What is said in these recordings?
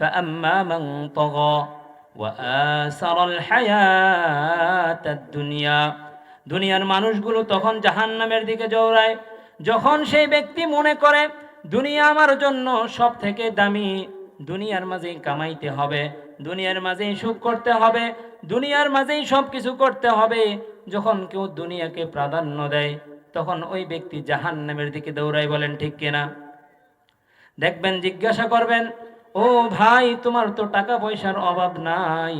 فأما من طغى وآثر الحياة الدنيا দুনিয়ার মানুষগুলো তখন জাহান্নামের দিকে দৌড়ায় যখন সেই ব্যক্তি মনে করে দুনিয়া আমার জন্য সব থেকে দামি দুনিয়ার মাঝেই কামাইতে হবে দুনিয়ার মাঝেই সুখ করতে হবে দুনিয়ার মাঝেই সব কিছু করতে হবে যখন কেউ দুনিয়াকে প্রাধান্য দেয় তখন ওই ব্যক্তি জাহান্নামের দিকে দৌড়ায় বলেন ঠিক কিনা দেখবেন জিজ্ঞাসা করবেন ও ভাই, তোমার তো টাকা পয়সার অভাব নাই।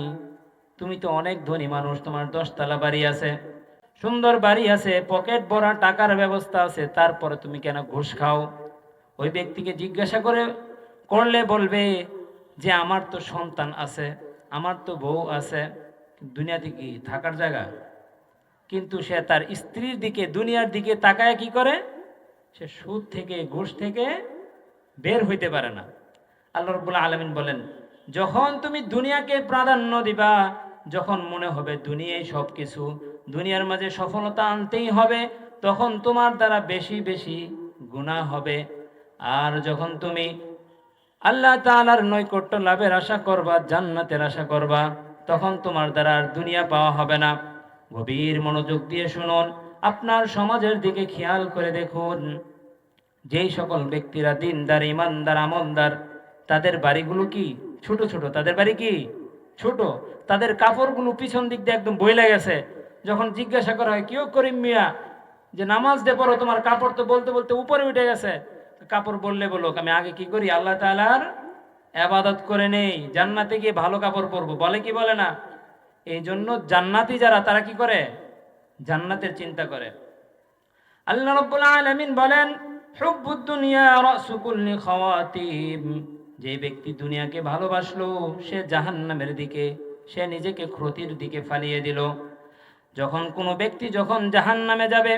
তুমি তো অনেক ধনী মানুষ, তোমার দশতলা বাড়ি আছে, সুন্দর বাড়ি আছে, পকেট ভরা টাকার ব্যবস্থা আছে, তারপরে তুমি কেন ঘুষ খাও? ওই ব্যক্তিকে জিজ্ঞাসা করে, করলে বলবে যে আমার তো সন্তান আছে, আমার তো বউ আছে, দুনিয়াতে কি থাকার জায়গা? কিন্তু সে তার স্ত্রীর দিকে, দুনিয়ার দিকে তাকায় কি করে? সে সুদ থেকে, ঘুষ থেকে বের হইতে পারে না। আল্লাহ রব্বুল আলমিন বলেন, যখন তুমি দুনিয়াকে প্রাধান্য দিবা, যখন মনে হবে দুনিয়ায় সব কিছু দুনিয়ার মাঝে সফলতা আনতেই হবে, তখন তোমার দ্বারা বেশি বেশি গুণা হবে। আর যখন তুমি আল্লাহ তাআলার নৈকট্য লাভের আশা করবা, জান্নাতের আশা করবা, তখন তোমার দ্বারা আর দুনিয়া পাওয়া হবে না। গভীর মনোযোগ দিয়ে শুনুন, আপনার সমাজের দিকে খেয়াল করে দেখুন। যেই সকল ব্যক্তিরা দিনদার ইমানদার আমলদার তাদের বাড়িগুলো কি? ছোট ছোট। তাদের বাড়ি কি? ছোট। তাদের কাপড়গুলো পিছন দিক দিয়ে একদম বইলে গেছে। যখন জিজ্ঞাসা করা হয় কেউ করিম মিয়া? যে, নামাজ দে পড়ো, তোমার কাপড় তো বলতে বলতে উপরে উঠে গেছে। কাপড় বললে বলো, আমি আগে কি করি? আল্লাহ তাআলার আবাদত করে নেই। জান্নাতে গিয়ে ভালো কাপড় পরবো। বলে কি বলে না? এই জন্য জান্নাতি যারা, তারা কি করে? জান্নাতের চিন্তা করে। আল্লাহ রাব্বুল আলামিন বলেন, হুব্বুদ দুনিয়া, রাসু কুল্লি খাওয়াতিম। যে ব্যক্তি দুনিয়াকে ভালোবাসলো, সে জাহান্নামের দিকে, সে নিজেকে ক্ষতির দিকে ফালিয়ে দিল। যখন কোনো ব্যক্তি যখন জাহান্নামে যাবে,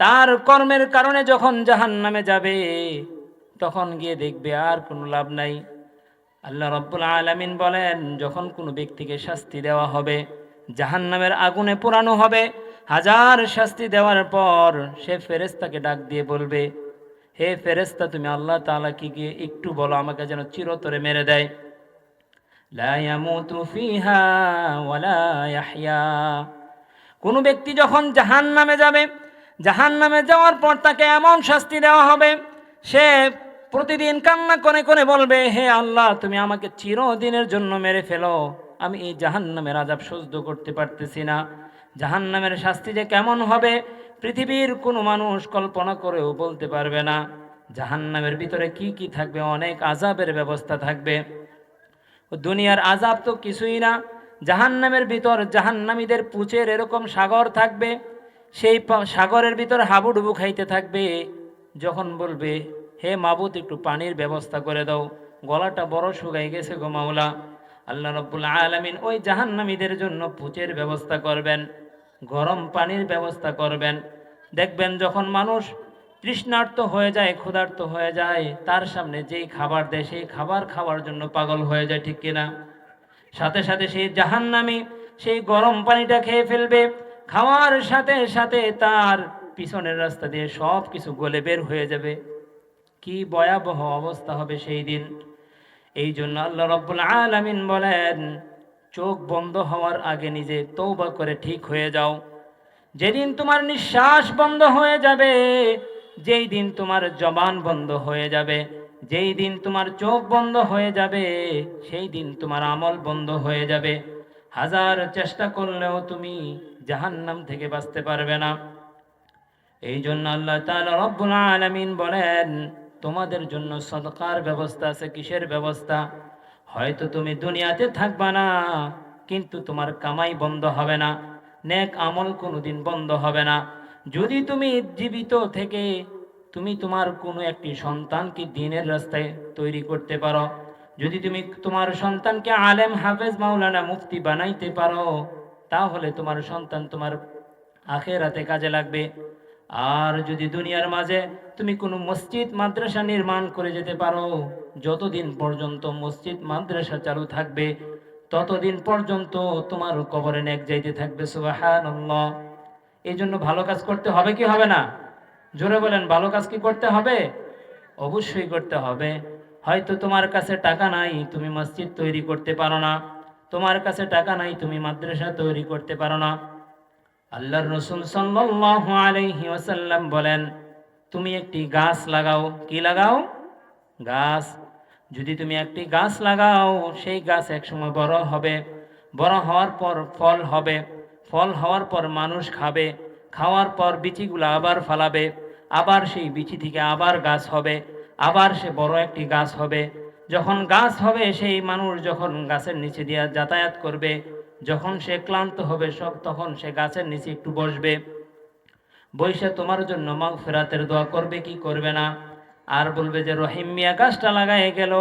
তার কর্মের কারণে যখন জাহান্নামে যাবে, তখন গিয়ে দেখবে আর কোনো লাভ নাই। আল্লাহ রব্বুল আলামিন বলেন, যখন কোনো ব্যক্তিকে শাস্তি দেওয়া হবে, জাহান্নামের আগুনে পোড়ানো হবে, হাজার শাস্তি দেওয়ার পর সে ফেরেস্তাকে ডাক দিয়ে বলবে হে ফেরেস্তা তুমি আল্লাহ তাআলা কি গিয়ে একটু বলো, আমাকে যেন চিরতরে মেরে দেয়। কোনো ব্যক্তি যখন জাহান নামে যাবে জাহান নামে যাওয়ার পর তাকে এমন শাস্তি দেওয়া হবে, সে প্রতিদিন কান্না করে করে বলবে, হে আল্লাহ, তুমি আমাকে চিরদিনের জন্য মেরে ফেলো। আমি এই জাহান নামের আজাব সহ্য করতে পারতেছি না। জাহান নামের শাস্তি যে কেমন হবে পৃথিবীর কোনো মানুষ কল্পনা করেও বলতে পারবে না জাহান নামের ভিতরে কি কি থাকবে, অনেক আজাবের ব্যবস্থা থাকবে। দুনিয়ার আজাব তো কিছুই না, জাহান্নামের ভিতর জাহান্নামীদের পুচের এরকম সাগর থাকবে, সেই সাগরের ভিতর হাবুডুবু খাইতে থাকবে, যখন বলবে, হে মাবুত একটু পানির ব্যবস্থা করে দাও, গলাটা বড় শুকাই গেছে গো মাওলা। আল্লাহ রব্বুল আলামিন ওই জাহান্নামীদের জন্য পুচের ব্যবস্থা করবেন। গরম পানির ব্যবস্থা করবেন। দেখবেন যখন মানুষ তৃষ্ণার্ত হয়ে যায়, ক্ষুধার্ত হয়ে যায়, তার সামনে যেই খাবার দেয়, সেই খাবার খাওয়ার জন্য পাগল হয়ে যায়, ঠিক কিনা? সাথে সাথে সেই জাহান্নামী সেই গরম পানিটা খেয়ে ফেলবে। খাওয়ার সাথে সাথে তার পিছনের রাস্তা দিয়ে সব কিছু গলে বের হয়ে যাবে। কি ভয়াবহ অবস্থা হবে সেই দিন। এই জন্য আল্লাহ রব্বুল আলামিন বলেন চোখ বন্ধ হওয়ার আগে নিজে তৌবা করে ঠিক হয়ে যাও। যেদিন তোমার নিঃশ্বাস বন্ধ হয়ে যাবে, যেই দিন তোমার জবান বন্ধ হয়ে যাবে, যেই দিন তোমার চোখ বন্ধ হয়ে যাবে, সেই দিন তোমার আমল বন্ধ হয়ে যাবে। হাজার চেষ্টা করলেও তুমি জাহান্নাম থেকে বাঁচতে পারবে না। এই জন্য আল্লাহ রব্বুল আলামিন বলেন, তোমাদের জন্য সদকার ব্যবস্থা আছে, কিসের ব্যবস্থা? হয়তো তুমি দুনিয়াতে থাকবা না, কিন্তু তোমার কামাই বন্ধ হবে না, নেক আমল কোনোদিন বন্ধ হবে না। যদি তুমি জীবিত থেকে তুমি তোমার কোনো একটি সন্তানকে দিনের রাস্তায় তৈরি করতে পারো, যদি তুমি তোমার সন্তানকে আলেম, হাফেজ, মাওলানা, মুফতি বানাইতে পারো, তাহলে তোমার সন্তান তোমার আখেরাতে কাজে লাগবে। আর যদি দুনিয়ার মাঝে তুমি কোনো মসজিদ, মাদ্রাসা নির্মাণ করে যেতে পারো যতদিন পর্যন্ত মসজিদ মাদ্রাসা চালু থাকবে, ততদিন পর্যন্ত তোমার কবরে নেক যাইতে থাকবে, সুবহানাল্লাহ। এই জন্য ভালো কাজ করতে হবে কি হবে না? জোরে বলেন, ভালো কাজ কি করতে হবে? অবশ্যই করতে হবে। হয়তো তোমার কাছে টাকা নাই, তুমি মসজিদ তৈরি করতে পারো না। তোমার কাছে টাকা নাই, তুমি মাদ্রাসা তৈরি করতে পারো না। আল্লাহর রসুল সাল্লাল্লাহু আলাইহি ওয়াসাল্লাম বলেন, তুমি একটি গাছ লাগাও। কি লাগাও? গাছ। যদি তুমি একটি গাছ লাগাও, সেই গাছ একসময় বড় হবে। বড় হওয়ার পর ফল হবে। ফল হওয়ার পর মানুষ খাবে। খাওয়ার পর বিচিগুলো আবার ফালাবে। আবার সেই বিচি থেকে আবার গাছ হবে। আবার সে বড় একটি গাছ হবে। যখন গাছ হবে, সেই মানুষ যখন গাছের নিচে দিয়ে যাতায়াত করবে, যখন সে ক্লান্ত হবে, সব তখন সে গাছের নিচে একটু বসবে। বৈশা তোমার জন্য মাগ ফেরাতের দোয়া করবে, কি করবে না? আর বলবে যে, রহিম মিয়া, গাছটা লাগাই গেল।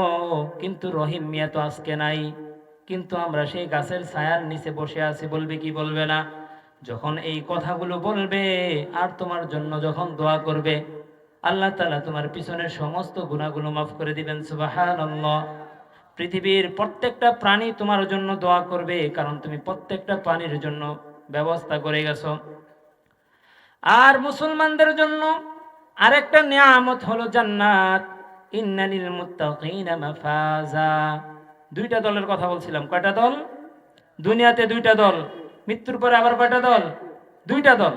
কিন্তু রহিম মিয়া তো আজকে নাই। কিন্তু আমরা সেই গাছের ছায়ার নিচে বসে আছি বলবে কি বলবে না? যখন এই কথাগুলো বলবে, আর তোমার জন্য যখন দোয়া করবে, আল্লাহ তালা তোমার পিছনের সমস্ত গুণাগুলো মাফ করে দিবেন সুবাহান পৃথিবীর প্রত্যেকটা প্রাণী তোমার জন্য দোয়া করবে, কারণ তুমি প্রত্যেকটা প্রাণীর জন্য ব্যবস্থা করে গেছো। আর মুসলমানদের জন্য আরেকটা নিয়ামত হলো জান্নাত। ইন্নালিল মুত্তাকিনা মাফাজা। দুইটা দলের কথা বলছিলাম। কয়টা দল? দুনিয়াতে দুইটা দল, মৃত্যুর পরে আবার কয়টা দল? দুইটা দল।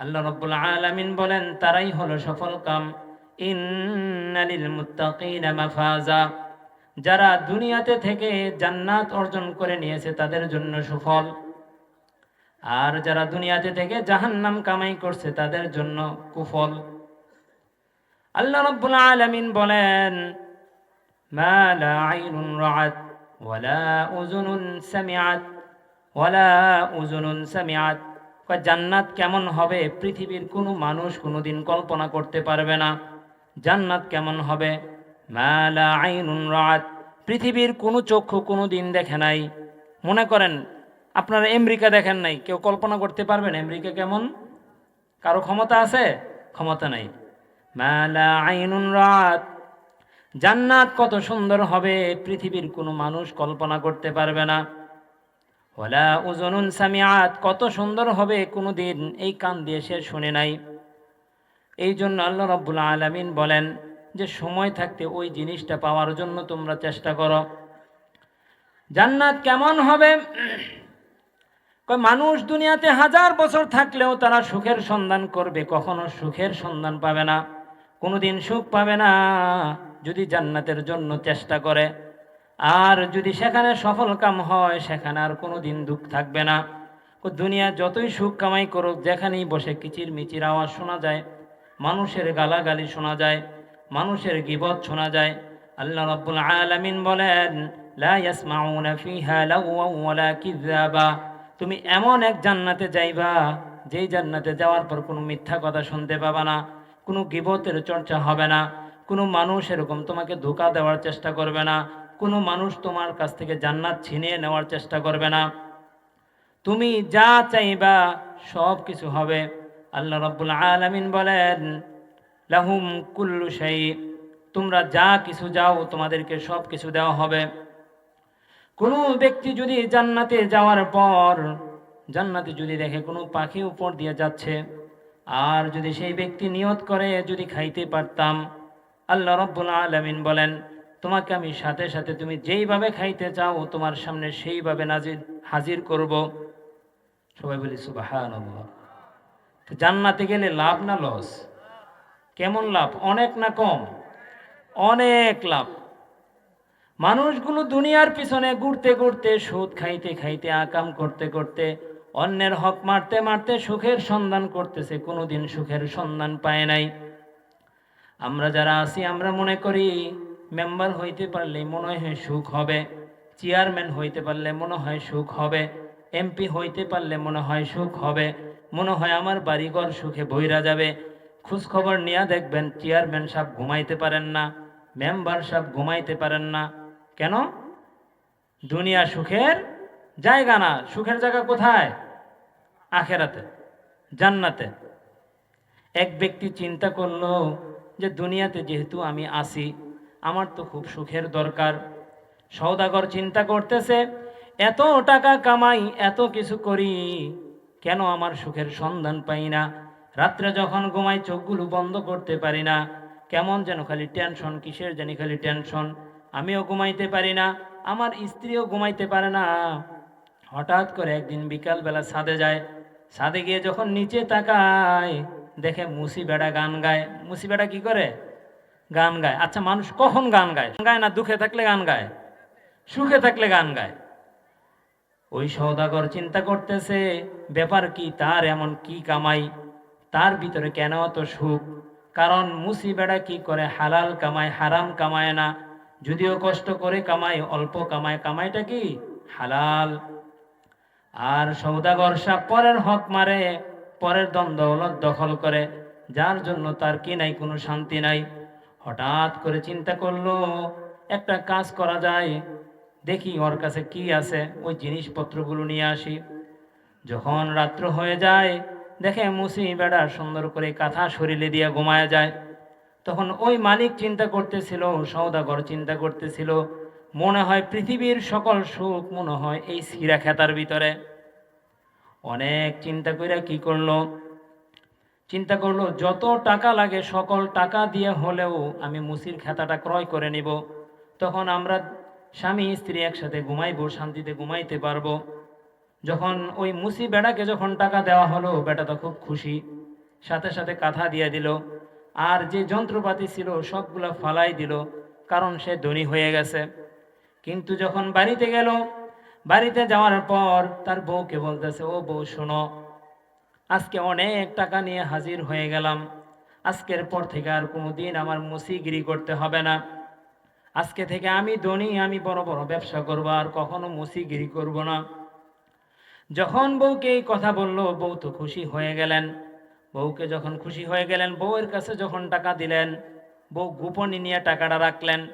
আল্লাহ রাব্বুল আলামিন বলেন, তারাই হলো সফল কাম। ইন্নালিল মুত্তাকিনা মাফাজা। যারা দুনিয়াতে থেকে জান্নাত অর্জন করে নিয়েছে, তাদের জন্য সুফল। আর যারা দুনিয়াতে থেকে জাহান্নাম কামাই করছে, তাদের জন্য কুফল। আল্লাহ রাব্বুল আলামিন বলেন, মা লা আইনুন রাআত, ওয়ালা উযুনুন সামিআত, ওয়ালা উযুনুন সামিআত। জান্নাত কেমন হবে? পৃথিবীর কোনো মানুষ কোনোদিন কল্পনা করতে পারবে না। জান্নাত কেমন হবে? মা লা আইনুন রাআত, পৃথিবীর কোনো চক্ষু কোনো দিন দেখে নাই। মনে করেন আপনারা আমেরিকা দেখেন নাই। কেউ কল্পনা করতে পারবেন আমেরিকা কেমন? কারও ক্ষমতা আছে? ক্ষমতা নাই। মালা আইনুন রাত। জান্নাত কত সুন্দর হবে, পৃথিবীর কোনো মানুষ কল্পনা করতে পারবে না। ওলা উজনুন সামিয়াত কত সুন্দর হবে কোনো দিন এই কান দিয়ে সে শুনে নাই। এই জন্য আল্লাহ রব্বুল আলমিন বলেন যে, সময় থাকতে ওই জিনিসটা পাওয়ার জন্য তোমরা চেষ্টা করো। জান্নাত কেমন হবে? মানুষ দুনিয়াতে হাজার বছর থাকলেও তারা সুখের সন্ধান করবে, কখনো সুখের সন্ধান পাবে না। কোনোদিন সুখ পাবে না, যদি জান্নাতের জন্য চেষ্টা করে। আর যদি সেখানে সফল কাম হয়, সেখানে আর কোনোদিন দুঃখ থাকবে না। দুনিয়া যতই সুখ কামাই করুক, যেখানেই বসে কিচির মিচির আওয়াজ শোনা যায়, মানুষের গালাগালি শোনা যায়, মানুষের গিবত শোনা যায়। আল্লাহ রাব্বুল আলামিন বলেন, লা ইয়াসমাউনা ফিহা লাগাওয়া ওয়ালা কিযাবা তুমি এমন এক জান্নাতে যাইবা, যেই জান্নাতে যাওয়ার পর কোনো মিথ্যা কথা শুনতে পাবা না, কোনো গিবতের চর্চা হবে না, কোনো মানুষ এরকম তোমাকে ধোকা দেওয়ার চেষ্টা করবে না, কোনো মানুষ তোমার কাছ থেকে জান্নাত ছিনিয়ে নেওয়ার চেষ্টা করবে না। তুমি যা চাইবা সব কিছু হবে। আল্লাহ রাব্বুল আলামিন বলেন, লাহুম কুল্লু শাই তোমরা যা কিছু যাও তোমাদেরকে সব কিছু দেওয়া হবে। কোনো ব্যক্তি যদি জান্নাতে যাওয়ার পর, জান্নাতে যদি দেখে কোনো পাখি উপর দিয়ে যাচ্ছে, আর যদি সেই ব্যক্তি নিয়ত করে যদি খাইতে পারতাম, আল্লাহ রব্বুল আলমিন বলেন, তোমাকে আমি সাথে সাথে তুমি যেইভাবে খাইতে চাও, তোমার সামনে সেইভাবে নাজির, হাজির করব। সবাই বলি সুবাহান জান্নাতে গেলে লাভ না লস? কেমন লাভ? অনেক না কম? অনেক লাভ। মানুষগুলো দুনিয়ার পিছনে ঘুরতে ঘুরতে, সুদ খাইতে খাইতে, আকাম করতে করতে, অন্যের হক মারতে মারতে সুখের সন্ধান করতেছে, কোনোদিন সুখের সন্ধান পায় নাই। আমরা যারা আছি, আমরা মনে করি, মেম্বার হইতে পারলে মনে হয় সুখ হবে, চেয়ারম্যান হইতে পারলে মনে হয় সুখ হবে, এমপি হইতে পারলে মনে হয় সুখ হবে, মনে হয় আমার বাড়িঘর সুখে বইরা যাবে। খোঁজখবর নিয়ে দেখবেন, চেয়ারম্যান সাহেব ঘুমাইতে পারেন না, মেম্বার সাহেব ঘুমাইতে পারেন না কেন? দুনিয়া সুখের জায়গা না। সুখের জায়গা কোথায়? আখেরাতে, জান্নাতে। এক ব্যক্তি চিন্তা করল যে দুনিয়াতে যেহেতু আমি আসি আমার তো খুব সুখের দরকার। সৌদাগর চিন্তা করতেছে, এত টাকা কামাই, এত কিছু করি, কেন আমার সুখের সন্ধান পাই না? রাত্রে যখন ঘুমাই, চোখগুলো বন্ধ করতে পারি না। কেমন যেন খালি টেনশন কিসের জানি খালি টেনশন আমিও ঘুমাইতে পারি না, আমার স্ত্রীও ঘুমাইতে পারে না। হঠাৎ করে একদিন বিকালবেলা ছাদে যায়। ছাদে গিয়ে যখন নিচে তাকায়, দেখে মুসি বেড়া গান গায়। মুসি বেড়া কি করে? গান গায়। আচ্ছা মানুষ কখন গান গায়? গায় না দুঃখে থাকলে গান গায়? সুখে থাকলে গান গায়? ওই সৌদাগর চিন্তা করতেছে, ব্যাপার কি তার এমন কি কামাই? তার ভিতরে কেন অত সুখ? কারণ মুসি বেড়া কি করে হালাল কামায়, হারাম কামায় না? যদিও কষ্ট করে কামায় অল্প কামায় কামাইটা কি? হালাল। আর সৌদাগর সাহ পরের হক মারে, পরের দ্বন্দ্ব দৌলত দখল করে। যার জন্য তার কি নাই, কোনো শান্তি নাই। হঠাৎ করে চিন্তা করল, একটা কাজ করা যায়। দেখি ওর কাছে কি আছে, ওই জিনিসপত্রগুলো নিয়ে আসি। যখন রাত্র হয়ে যায়, দেখে মুসি বেড়া সুন্দর করে কাঁথা শরীরে দিয়ে ঘুমায় যায়। তখন ওই মালিক চিন্তা করতেছিল সৌদাগর চিন্তা করতেছিল, মনে হয় পৃথিবীর সকল সুখ মনে হয় এই সিরা খেতার ভিতরে। অনেক চিন্তা করে কি করল? চিন্তা করল, যত টাকা লাগে সকল টাকা দিয়ে হলেও আমি মুসির খাতাটা ক্রয় করে নিব। তখন আমরা স্বামী, স্ত্রী একসাথে ঘুমাইবো, শান্তিতে ঘুমাইতে পারব। যখন ওই মুসি বেড়াকে যখন টাকা দেওয়া হলো, বেটা তো খুব খুশি। সাথে সাথে কাঁথা দিয়ে দিল। আর যে যন্ত্রপাতি ছিল সবগুলো ফালাই দিল, কারণ সে ধনী হয়ে গেছে। কিন্তু যখন বাড়িতে গেল, বাড়িতে যাওয়ার পর তার বউকে বলতেছে, ও বউ, শোনো, আজকে অনেক টাকা নিয়ে হাজির হয়ে গেলাম। আজকের পর থেকে আর কোনোদিন আমার মুসিগিরি করতে হবে না। আজকে থেকে আমি ধনী, আমি বড় বড় ব্যবসা করব, আর কখনো মুসিগিরি করব না। যখন বউকে এই কথা বলল, বউ তো খুশি হয়ে গেলেন। বউকে যখন খুশি হয়ে গেলেন, বউয়ের কাছে যখন টাকা দিলেন, বউ গোপনে নিয়ে টাকাটা রাখলেন।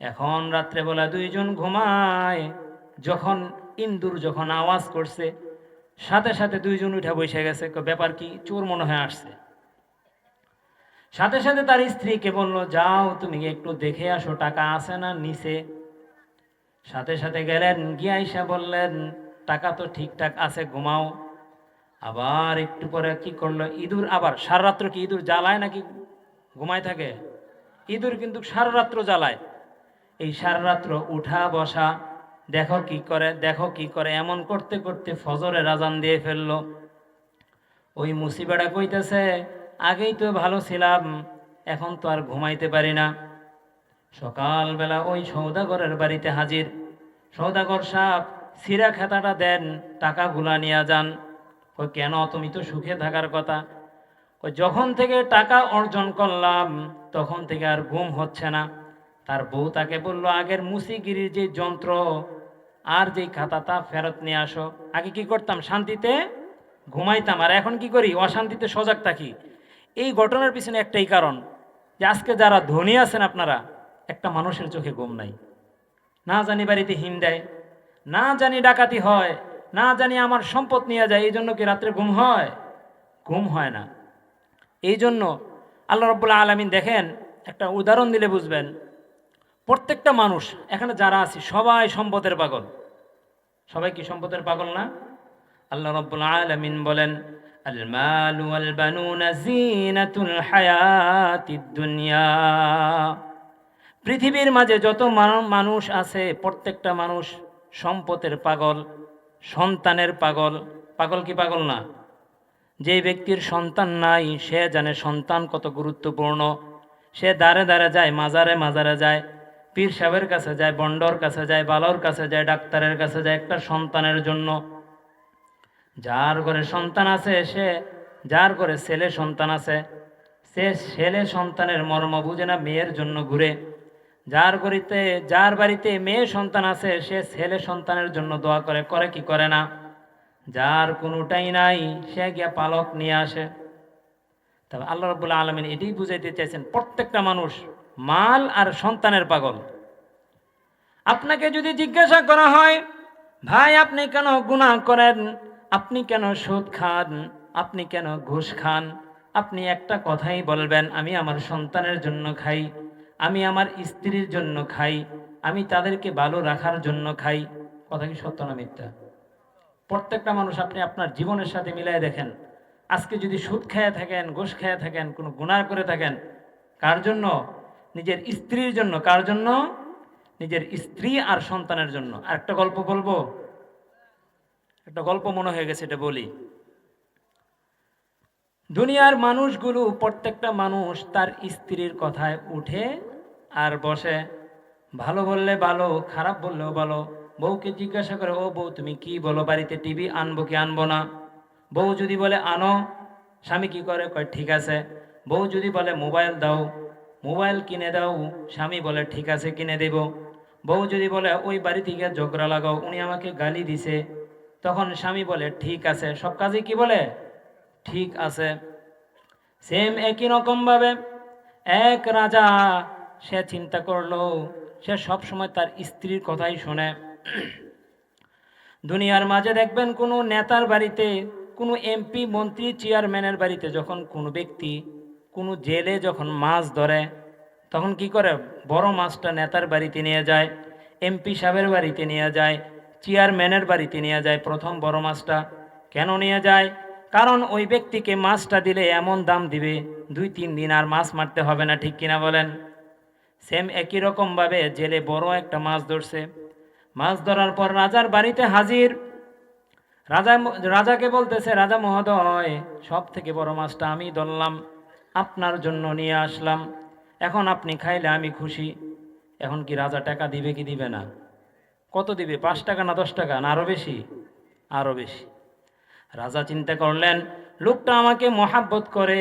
এখন রাত্রেবেলা দুইজন ঘুমায়, যখন ইন্দুর যখন আওয়াজ করছে, সাথে সাথে দুইজন উঠে বসে গেছে। ব্যাপার কি? চোর মনে হয়ে আসছে। সাথে সাথে তার স্ত্রীকে বলল, যাও, তুমি একটু দেখে আসো, টাকা আছে না নিচে? সাথে সাথে গেলেন, গিয়ে বললেন, টাকা তো ঠিকঠাক আছে, ঘুমাও। আবার একটু পরে কি করল? ইঁদুর আবার সারা রাত্র কি ইঁদুর জ্বালায় নাকি ঘুমায় থাকে? ইঁদুর কিন্তু সারা রাত্র জ্বালায়। এই সারা রাত্র উঠা, বসা, দেখো কি করে, দেখো কি করে, এমন করতে করতে ফজরে রাজান দিয়ে ফেলল। ওই মুসিবাটা কইতেছে, আগেই তো ভালো ছিলাম, এখন তো আর ঘুমাইতে পারি না। সকালবেলা ওই সৌদাগরের বাড়িতে হাজির। সৌদাগর সাহেব সিরা খাতাটা দেন, টাকাগুলা নিয়ে যান। কই কেন তুমি তো সুখে থাকার কথা? যখন থেকে টাকা অর্জন করলাম, তখন থেকে আর ঘুম হচ্ছে না। তার বউ তাকে বলল, আগের মুসিগিরির যে যন্ত্র আর যেই খাতা তা ফেরত নিয়ে আসো। আগে কি করতাম? শান্তিতে ঘুমাইতাম। আর এখন কি করি? অশান্তিতে সজাগ থাকি। এই ঘটনার পিছনে একটাই কারণ যে আজকে যারা ধনী আছেন আপনারা, একটা মানুষের চোখে ঘুম নাই। না জানি বাড়িতে হিম দেয়, না জানি ডাকাতি হয় না জানি আমার সম্পদ নিয়ে যায়, এই জন্য কি রাত্রে ঘুম হয়? ঘুম হয় না। এই জন্য আল্লাহ রব্বুল্লাহ আলমিন দেখেন, একটা উদাহরণ দিলে বুঝবেন, প্রত্যেকটা মানুষ, এখানে যারা আছি, সবাই সম্পদের পাগল। সবাই কি সম্পদের পাগল না? আল্লাহ রব্বুল আলামিন বলেন পৃথিবীর মাঝে যত মানুষ আছে, প্রত্যেকটা মানুষ সম্পদের পাগল। সন্তানের পাগল। পাগল কি পাগল না? যে ব্যক্তির সন্তান নাই, সে জানে সন্তান কত গুরুত্বপূর্ণ। সে দাঁড়ে দাঁড়ে যায়, মাজারে মাজারে যায়, পীর সাহেবের কাছে যায়, বন্ডর কাছে যায়, বালর কাছে যায়, ডাক্তারের কাছে যায় একটা সন্তানের জন্য। যার ঘরে সন্তান আছে, সে, যার ঘরে ছেলে সন্তান আছে, সে ছেলে সন্তানের মর্ম বুঝে না, মেয়ের জন্য ঘুরে। যার গড়িতে যার বাড়িতে মেয়ে সন্তান আছে, সে ছেলে সন্তানের জন্য দোয়া করে করে কি করে না? যার কোনোটাই নাই, সে গিয়া পালক নিয়ে আসে। তবে আল্লাহ রব্বুল্লাহ আলমিন এটাই বুঝাইতে চাইছেন, প্রত্যেকটা মানুষ মাল আর সন্তানের পাগল। আপনাকে যদি জিজ্ঞাসা করা হয়, ভাই, আপনি কেন গুনাহ করেন? আপনি কেন সুদ খান? আপনি কেন ঘুষ খান? আপনি একটা কথাই বলবেন, আমি আমার সন্তানের জন্য খাই। আমি আমার স্ত্রীর জন্য খাই, আমি তাদেরকে ভালো রাখার জন্য খাই। কথা কি সত্য না মিথ্যা? প্রত্যেকটা মানুষ আপনি আপনার জীবনের সাথে মিলাই দেখেন। আজকে যদি সুদ খেয়ে থাকেন ঘুষ খেয়ে থাকেন, কোনো গুনাহ করে থাকেন, কার জন্য? নিজের স্ত্রীর জন্য। কার জন্য? নিজের স্ত্রী আর সন্তানের জন্য। আর একটা গল্প বলব? একটা গল্প মনে হয়ে গেছে, এটা বলি। দুনিয়ার মানুষগুলো প্রত্যেকটা মানুষ তার স্ত্রীর কথায় উঠে আর বসে, ভালো বললে ভালো, খারাপ বললেও ভালো। বউকে জিজ্ঞাসা করে, ও বউ, তুমি কি বলো? বাড়িতে টিভি আনব কি আনব না? বউ যদি বলে, আনো। স্বামী কি করে? কয়, ঠিক আছে। বউ যদি বলে, মোবাইল দাও। মোবাইল কিনে দাও। স্বামী বলে, ঠিক আছে, কিনে দেব। বউ যদি বলে, ওই বাড়ি থেকে ঝগড়া লাগাও, উনি আমাকে গালি দিছে। তখন স্বামী বলে, ঠিক আছে। সব কাজে কি বলে? ঠিক আছে। সেম একই রকমভাবে এক রাজা সে চিন্তা করল, সে সব সময় তার স্ত্রীর কথাই শোনে। দুনিয়ার মাঝে দেখবেন কোনো নেতার বাড়িতে, কোনো এমপি, মন্ত্রী, চেয়ারম্যানের বাড়িতে যখন কোনো ব্যক্তি কোনো জেলে যখন মাছ ধরে, তখন কি করে? বড় মাছটা নেতার বাড়িতে নিয়ে যায়, এমপি সাহেবের বাড়িতে নিয়ে যায়, চেয়ারম্যানের বাড়িতে নিয়ে যায় প্রথম বড় মাছটা। কেন নিয়ে যায়? কারণ ওই ব্যক্তিকে মাছটা দিলে এমন দাম দিবে, দুই তিন দিন আর মাছ মারতে হবে না, ঠিক কিনা বলেন? সেম একই রকমভাবে জেলে বড় একটা মাছ ধরছে। মাছ ধরার পর রাজার বাড়িতে হাজির। রাজা রাজাকে বলতেছে, রাজা মহোদয় সব থেকে বড় মাছটা আমি ধরলাম, আপনার জন্য নিয়ে আসলাম। এখন আপনি খাইলে আমি খুশি। এখন কি রাজা টাকা দিবে কি দিবে না? কত দিবে, পাঁচ টাকা না দশ টাকা, না আরও বেশি? আরও বেশি। রাজা চিন্তা করলেন, লোকটা আমাকে মহাব্বত করে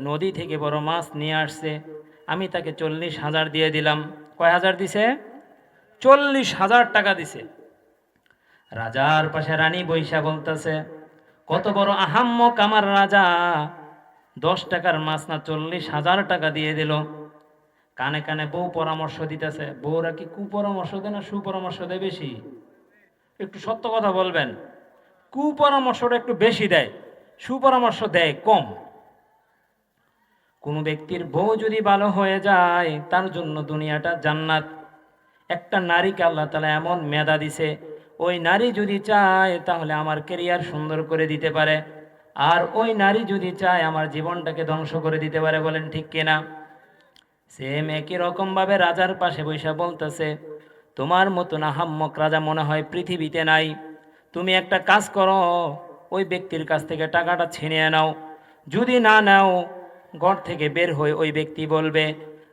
নদী থেকে বড় মাছ নিয়ে আসছে। আমি তাকে চল্লিশ হাজার দিয়ে দিলাম। কয় হাজার দিছে? চল্লিশ হাজার টাকা দিছে। রাজার পাশে রানী বৈশা বলতেছে, কত বড় আহাম্মক আমার রাজা। দশ টাকার মাছ না চল্লিশ হাজার টাকা দিয়ে দিল। কানে কানে বউ পরামর্শ দিতেছে, বউরা কি কুপরামর্শ দেয় না সুপরামর্শ দেয় বেশি? একটু সত্য কথা বলবেন, কুপরামর্শটা একটু বেশি দেয়, সুপরামর্শ দেয় কম। কোনো ব্যক্তির বউ যদি ভালো হয়ে যায়, তার জন্য দুনিয়াটা জান্নাত। একটা নারীকে আল্লাহ তালা এমন মেধা দিছে, ওই নারী যদি চায়, তাহলে আমার কেরিয়ার সুন্দর করে দিতে পারে। আর ওই নারী যদি চায়, আমার জীবনটাকে ধ্বংস করে দিতে পারে বলেন ঠিক কিনা সেম একই রকমভাবে রাজার পাশে বৈশা বলতেছে, তোমার মতন আহাম্মক রাজা মনে হয় পৃথিবীতে নাই। তুমি একটা কাজ করো, ওই ব্যক্তির কাছ থেকে টাকাটা ছিনিয়ে নাও। যদি না নাও ঘর থেকে বের হয়ে ওই ব্যক্তি বলবে,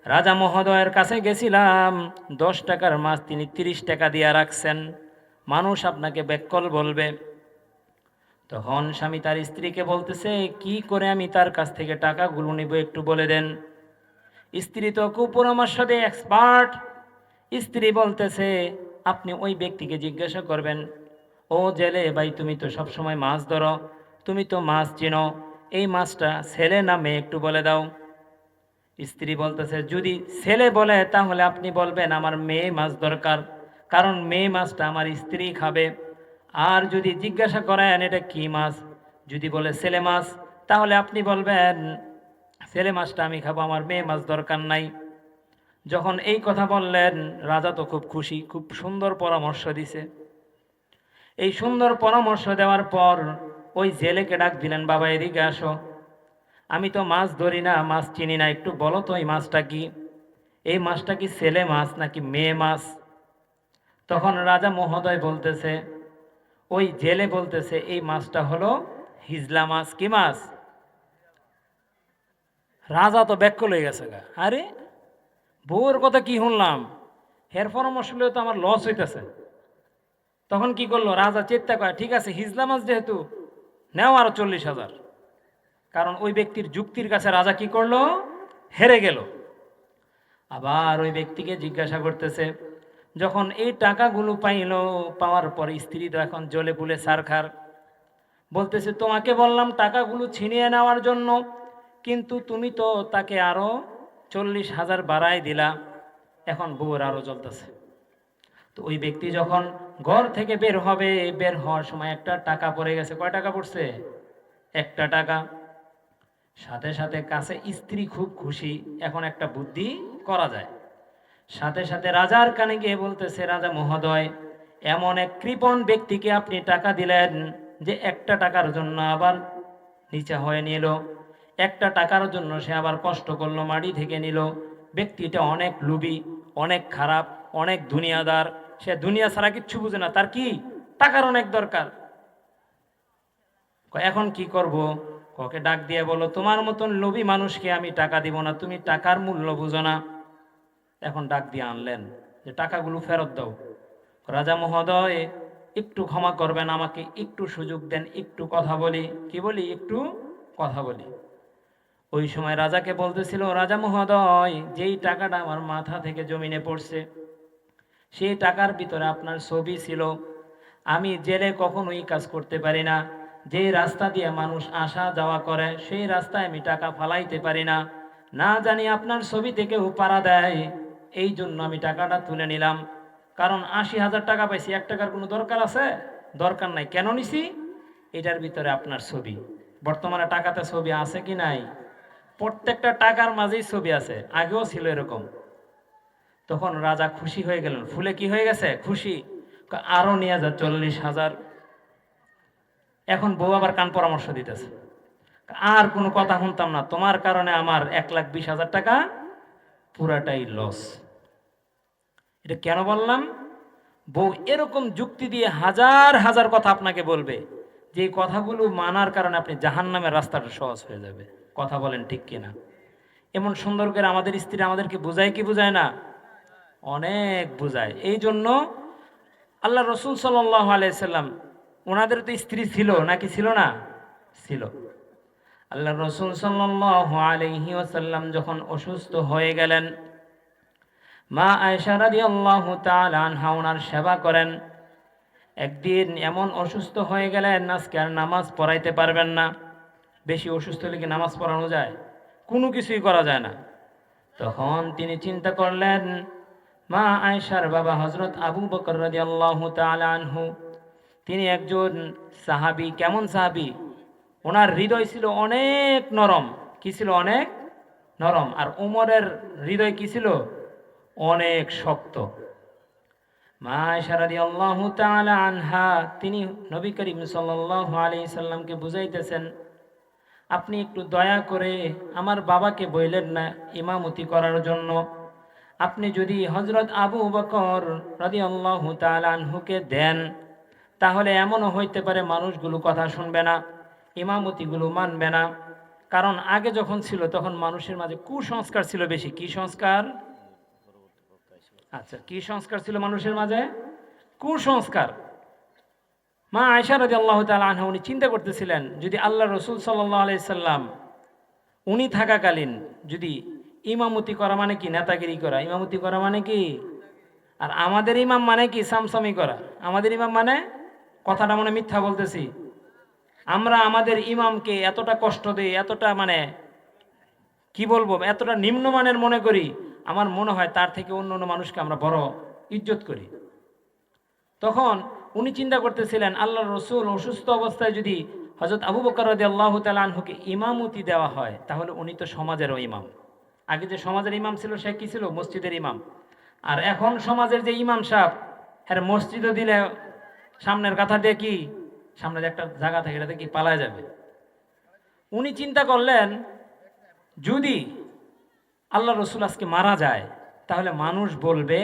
রাজা মহোদয়ের কাছে গেছিলাম, দশ টাকার মাছ তিনি তিরিশ টাকা দিয়ে রাখছেন। মানুষ আপনাকে ব্যাককল বলবে, তখন স্বামী তার স্ত্রীকে বলতেছে, কি করে আমি তার কাছ থেকে টাকাগুলো নিব একটু বলে দেন? স্ত্রী তো কুপরামর্শ দেয়, এক্সপার্ট। স্ত্রী বলতেছে, আপনি ওই ব্যক্তিকে জিজ্ঞাসা করবেন, ও জেলে ভাই, তুমি তো সব সময় মাছ ধরো, তুমি তো মাছ চিনো এই মাছটা ছেলে না মেয়ে একটু বলে দাও। স্ত্রী বলতেছে, যদি ছেলে বলে, তাহলে আপনি বলবেন আমার মেয়ে মাছ দরকার, কারণ মেয়ে মাছটা আমার স্ত্রী খাবে। আর যদি জিজ্ঞাসা করেন, এটা কি মাছ? যদি বলে ছেলে মাছ, তাহলে আপনি বলবেন, ছেলে মাছটা আমি খাব, আমার মেয়ে মাছ দরকার নাই। যখন এই কথা বললেন, রাজা তো খুব খুশি, খুব সুন্দর পরামর্শ দিছে। এই সুন্দর পরামর্শ দেওয়ার পর ওই জেলেকে ডাক দিলেন, বাবা, এদিকে আসো। আমি তো মাছ ধরি না, মাছ চিনি না, একটু বলো তো, এই মাছটা কি? এই মাছটা কি ছেলে মাছ নাকি মেয়ে মাছ? তখন রাজা মহোদয় বলতেছে, ওই জেলে বলতেছে, এই মাছটা হলো হিজলা মাছ, কি মাছ? রাজা তো ব্যাক হয়ে গেছে গা। আরে বউর কথা কি শুনলাম? হের পরামর্শ তো আমার লস হইতেছে। তখন কি করল? রাজা চেষ্টা করে, ঠিক আছে, হিজলা মাছ যেহেতু নেও আরও চল্লিশ হাজার। কারণ ওই ব্যক্তির যুক্তির কাছে রাজা কি করল? হেরে গেল। আবার ওই ব্যক্তিকে জিজ্ঞাসা করতেছে, যখন এই টাকাগুলো পাইল, পাওয়ার পর স্ত্রী তো এখন জলে পুলে সারখার বলতেছে, তোমাকে বললাম টাকাগুলো ছিনিয়ে নেওয়ার জন্য, কিন্তু তুমি তো তাকে আরও চল্লিশ হাজার বাড়াই দিলা। এখন বউর আরও চলতেছে তো ওই ব্যক্তি যখন ঘর থেকে বের হবে, বের হওয়ার সময় একটা টাকা পড়ে গেছে। কয় টাকা পড়ছে? একটা টাকা। সাথে সাথে কাছে স্ত্রী খুব খুশি, এখন একটা বুদ্ধি করা যায়। সাথে সাথে রাজার কানে গিয়ে বলতেছে, রাজা মহোদয়, এমন এক কৃপণ ব্যক্তিকে আপনি টাকা দিলেন যে একটা টাকার জন্য আবার নিচে হয়ে নিল। একটা টাকার জন্য সে আবার কষ্ট করল, মাটি থেকে নিল। ব্যক্তিটা অনেক লুবি অনেক খারাপ, অনেক দুনিয়াদার সে দুনিয়া ছাড়া কিচ্ছু বুঝে না, তার কি? টাকার অনেক দরকার। এখন কি করব? ককে ডাক দিয়ে বলো, তোমার মতন লোভী মানুষকে আমি টাকা দিব না, তুমি টাকার মূল্য বুঝো না। এখন ডাক দিয়ে আনলেন যে, টাকাগুলো ফেরত দাও। রাজা মহোদয়, একটু ক্ষমা করবেন আমাকে, একটু সুযোগ দেন, একটু কথা বলি। কি বলি? একটু কথা বলি। ওই সময় রাজাকে বলতেছিল, রাজা মহোদয়, যেই টাকাটা আমার মাথা থেকে জমিনে পড়ছে সেই টাকার ভিতরে আপনার ছবি ছিল। আমি জেলে কখনোই কাজ করতে পারি না। যে রাস্তা দিয়ে মানুষ আসা যাওয়া করে, সেই রাস্তায় আমি টাকা ফালাইতে পারি না। না জানি আপনার ছবি থেকে পাড়া দেয়। এই জন্য আমি টাকাটা তুলে নিলাম। কারণ আশি হাজার টাকা পাইছি, এক টাকার কোনো দরকার আছে? দরকার নাই। কেন নিছি? এটার ভিতরে আপনার ছবি। বর্তমানে টাকাতে ছবি আছে কি নাই? প্রত্যেকটা টাকার মাঝেই ছবি আছে। আগেও ছিল এরকম। তখন রাজা খুশি হয়ে গেলেন। ফুলে কি হয়ে গেছে? খুশি। আরও নিয়ে যা, চল্লিশ হাজার। এখন বউ আবার কান পরামর্শ দিতেছে। আর কোনো কথা শুনতাম না। তোমার কারণে আমার এক লাখ বিশ হাজার টাকা পুরাটাই লস এটা কেন বললাম? বউ এরকম যুক্তি দিয়ে হাজার হাজার কথা আপনাকে বলবে, যে কথাগুলো মানার কারণে আপনি জাহান্নামের রাস্তাটা সহজ হয়ে যাবে। কথা বলেন ঠিক কিনা? এমন সুন্দর করে আমাদের স্ত্রী আমাদেরকে বুঝায় কি বুঝায় না? অনেক বুঝায়। এই জন্য আল্লাহ রসুল সাল্লাহ আলাইসাল্লাম ওনাদের তো স্ত্রী ছিল নাকি ছিল না? ছিল। আল্লাহ রসুল সাল্লাহ আলহি ওসাল্লাম যখন অসুস্থ হয়ে গেলেন, মা আয়সা রাদি আল্লাহ আনহা ওনার সেবা করেন। একদিন এমন অসুস্থ হয়ে গেলেন, আজকে আর নামাজ পড়াইতে পারবেন না। বেশি অসুস্থ হলে কি নামাজ পড়ানো যায়? কোনো কিছুই করা যায় না। তখন তিনি চিন্তা করলেন মা আয়সার বাবা হজরত আবু বকর রাজি আল্লাহ আনহু, তিনি একজন সাহাবি। কেমন সাহাবি? ওনার হৃদয় ছিল অনেক নরম। কি ছিল অনেক? নরম। আর উমরের হৃদয় কি ছিল? অনেক শক্ত। মা আয়সা রাদিয়াল্লাহু তাআলা আনহা, তিনি নবী করিম সাল্লাল্লাহু আলি সাল্লামকে বুঝাইতেছেন, আপনি একটু দয়া করে আমার বাবাকে বললেন না ইমামতি করার জন্য। আপনি যদি হজরত আবু বকর রাদিয়াল্লাহু তাআলা আনহুকে দেন, তাহলে এমনও হইতে পারে মানুষগুলো কথা শুনবে না, ইমামতিগুলো মানবে না। কারণ আগে যখন ছিল, তখন মানুষের মাঝে কুসংস্কার ছিল বেশি। কি সংস্কার? আচ্ছা কি সংস্কার ছিল মানুষের মাঝে? কুসংস্কার। মা আয়সা রাজি আল্লাহ আনহা, উনি চিন্তা করতেছিলেন, যদি আল্লাহ রসুল সাল্লাহ আলাইসাল্লাম উনি থাকাকালীন যদি ইমামতি করা মানে কি? নেতাগিরি করা। ইমামতি করা মানে কি? আর আমাদের ইমাম মানে কি? সামসামি করা। আমাদের ইমাম মানে কথাটা মনে মিথ্যা বলতেছি। আমরা আমাদের ইমামকে এতটা কষ্ট দিই, এতটা মানে কি বলব? এতটা নিম্নমানের মনে করি, আমার মনে হয় তার থেকে অন্য অন্য মানুষকে আমরা বড় ইজ্জত করি। তখন উনি চিন্তা করতেছিলেন আল্লাহ রসুল অসুস্থ অবস্থায় যদি হজরত আবু বকর আল্লাহ তালহুকে ইমামতি দেওয়া হয়, তাহলে উনি তো সমাজেরও ইমাম। আগে যে সমাজের ইমাম ছিল সে কি ছিল? মসজিদের ইমাম। আর এখন সমাজের যে ইমাম সাহেব হ্যাঁ মসজিদও দিলে সামনের কথা দিয়ে কি? সামনে যে একটা জায়গা থাকে এটাতে কি পালায় যাবে? উনি চিন্তা করলেন যদি আল্লাহ রসুল আজকে মারা যায় তাহলে মানুষ বলবে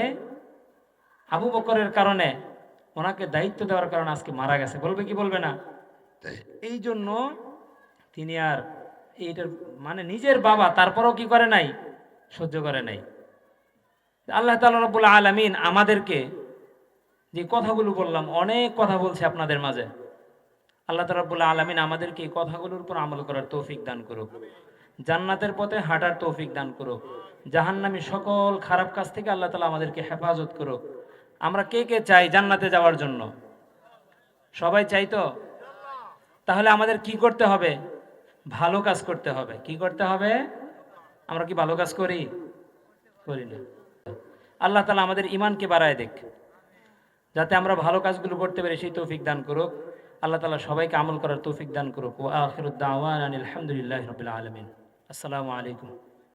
আবু বকরের কারণে ওনাকে দায়িত্ব দেওয়ার কারণে আজকে মারা গেছে। বলবে কি বলবে না? এই জন্য তিনি আর এইটার মানে নিজের বাবা, তারপরও কি করে নাই? সহ্য করে নাই। আল্লাহ তালা রব্বুল আলমিন আমাদেরকে যে কথাগুলো বললাম, অনেক কথা বলছে আপনাদের মাঝে। আল্লাহ তালাবুল্লাহ আলমিন আমাদেরকে এই কথাগুলোর উপর আমল করার তৌফিক দান করুক। জান্নাতের পথে হাঁটার তৌফিক দান করুক। জাহান্নামী সকল খারাপ কাজ থেকে আল্লাহ তালা আমাদেরকে হেফাজত করুক। আমরা কে কে চাই জান্নাতে যাওয়ার জন্য? সবাই চাই তো? তাহলে আমাদের কি করতে হবে? ভালো কাজ করতে হবে। কি করতে হবে? আমরা কি ভালো কাজ করি? করি না। আল্লাহ তালা আমাদের ইমানকে বাড়ায় দেখ। যাতে আমরা ভালো কাজগুলো করতে পারি, সেই তৌফিক দান করুক। আল্লাহ তালা সবাইকে আমল করার তৌফিক দান করুক। ও আখিরুদ্দাওয়ান আলহামদুলিল্লাহ রবিল আলমিন। আসসালামু আলাইকুম।